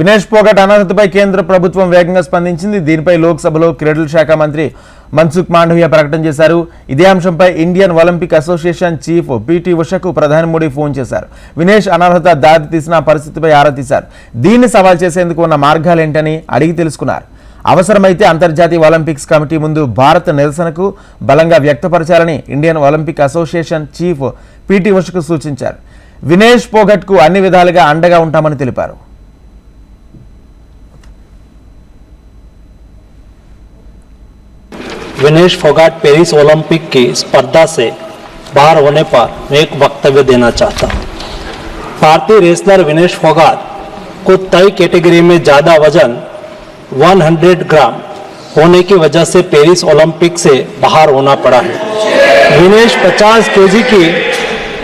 వినేష్ పోగట్ అనర్హతపై కేంద్ర ప్రభుత్వం వేగంగా స్పందించింది. దీనిపై లోక్సభలో క్రీడల శాఖ మంత్రి మన్సుఖ్ మాండవ్య ప్రకటన చేశారు. ఇదే అంశంపై Indian Olympic Association chief P T ఉషకు ప్రధాని మోడీ ఫోన్ చేశారు. వినేష్ అనర్హత దారి తీసిన పరిస్థితిపై ఆరా తీశారు. దీన్ని సవాల్ చేసేందుకు ఉన్న మార్గాలేంటని అడిగి తెలుసుకున్నారు. అవసరమైతే అంతర్జాతీయ ఒలింపిక్స్ కమిటీ ముందు భారత్ నిరసనకు బలంగా వ్యక్తపరచాలని Indian Olympic Association chief P T ఉషకు సూచించారు. వినేష్ పోగట్కు అన్ని విధాలుగా అండగా ఉంటామని తెలిపారు. विनेश फोगाट पेरिस ओलंपिक की स्पर्धा से बाहर होने पर मैं एक वक्तव्य देना चाहता। हूँ भारतीय रेसलर विनेश फोगाट को तय कैटेगरी में ज़्यादा वज़न 100 ग्राम होने की वजह से पेरिस ओलंपिक से बाहर होना पड़ा है। विनेश 50 केजी की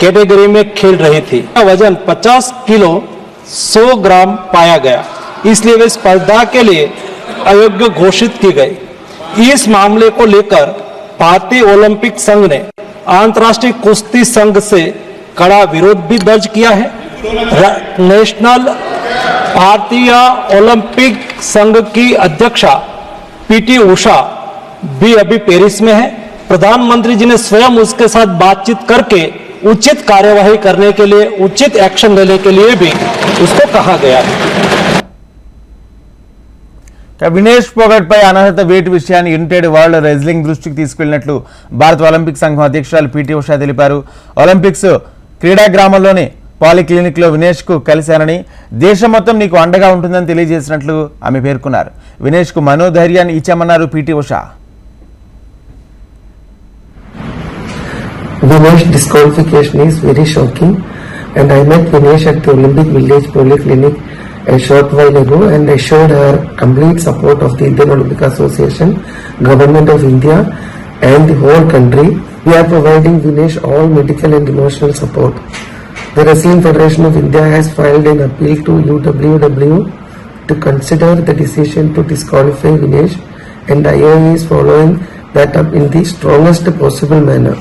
कैटेगरी में खेल रही थी। वज़न 50 किलो 100 ग्राम पाया गया। इसलिए वे स्पर्धा के लिए अयोग्य घोषित की गई। इस मामले को लेकर भारतीय ओलंपिक संघ ने अंतर्राष्ट्रीय कुश्ती संघ से कड़ा विरोध भी दर्ज किया है। नेशनल भारतीय ओलंपिक संघ की अध्यक्षा पीटी उषा भी अभी पेरिस में है। प्रधानमंत्री जी ने स्वयं उसके साथ बातचीत करके उचित कार्यवाही करने के लिए, उचित एक्शन लेने के लिए भी उसको कहा गया है। వినేష్ పోగట్ పై అనర్హత వేటు విషయాన్ని యునైటెడ్ వరల్డ్ రెజ్లింగ్ దృష్టికి తీసుకెళ్ళినట్లు భారత ఒలింపిక్ సంఘం అధ్యక్షురాలు పిటి ఉషా తెలిపారు. ఒలింపిక్స్ క్రీడా గ్రామంలోని పాలిక్లినిక్లో వినేష్కు కలిశానని దేశం మొత్తం నీకు అండగా ఉంటుందని తెలియజేసినట్లు ఆమె పేర్కొన్నారు. వినేష్కు మనోధైర్యాన్ని ఇచ్చామన్నారు P T Usha. Vinesh disqualification is very shocking and I met Vinesh at the Olympic Village Polyclinic a short while ago and assured her complete support of the Indian Olympic Association, Government of India and the whole country. We are providing Vinesh all medical and emotional support. The Wrestling Federation of India has filed an appeal to UWW to consider the decision to disqualify Vinesh and IOA is following that up in the strongest possible manner.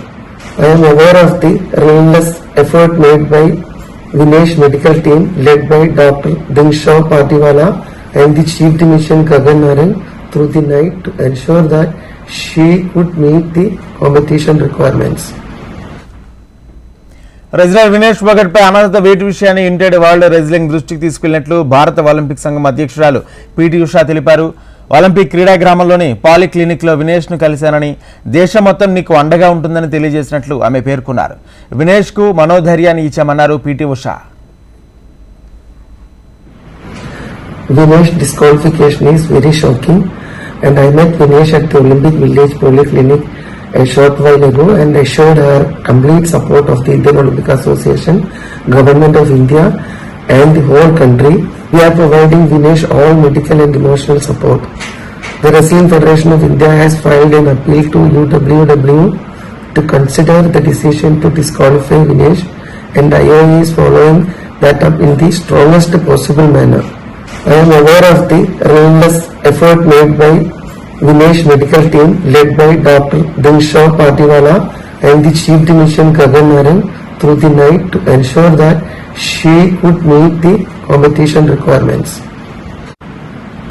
I am aware of the relentless effort made by Vinesh medical team led by Dr. Dinshaw Patiwala and the Chief Dimission Gagan Naran through the night to ensure that she could meet the competition requirements. Wrestler Vinesh Phogat పై అనర్హత వేటు విషయాన్ని United world wrestling దృష్టికి తీసుకెళ్ళినట్లు భారత Olympic సంఘం అధ్యక్షురాలు PT Usha తెలిపారు Olympic క్రీడా గ్రామంలోని పాలిక్లినిక్లో వినేష్ను కలిశానని దేశం మొత్తం నీకు అండగా ఉంటుందని తెలియజేసినట్లు ఆమె పేర్కొన్నారు వినేష్కు మనోధైర్యాన్ని ఇచ్చామన్నారు P T Usha Vinesh disqualification is very shocking and I met Vinesh at the Olympic Village Polyclinic a short while ago and assured her complete support of the Indian Olympic Association, Government of India and the whole country. We are providing Vinesh all medical and emotional support. The Wrestling Federation of India has filed an appeal to UWW to consider the decision to disqualify Vinesh and IOA is following that up in the strongest possible manner. I am aware of the relentless effort made by Vinesh medical team led by Dr. Dinshaw Patiwala and the Chief Dimission Gagan Naran through the night to ensure that she would meet the competition requirements.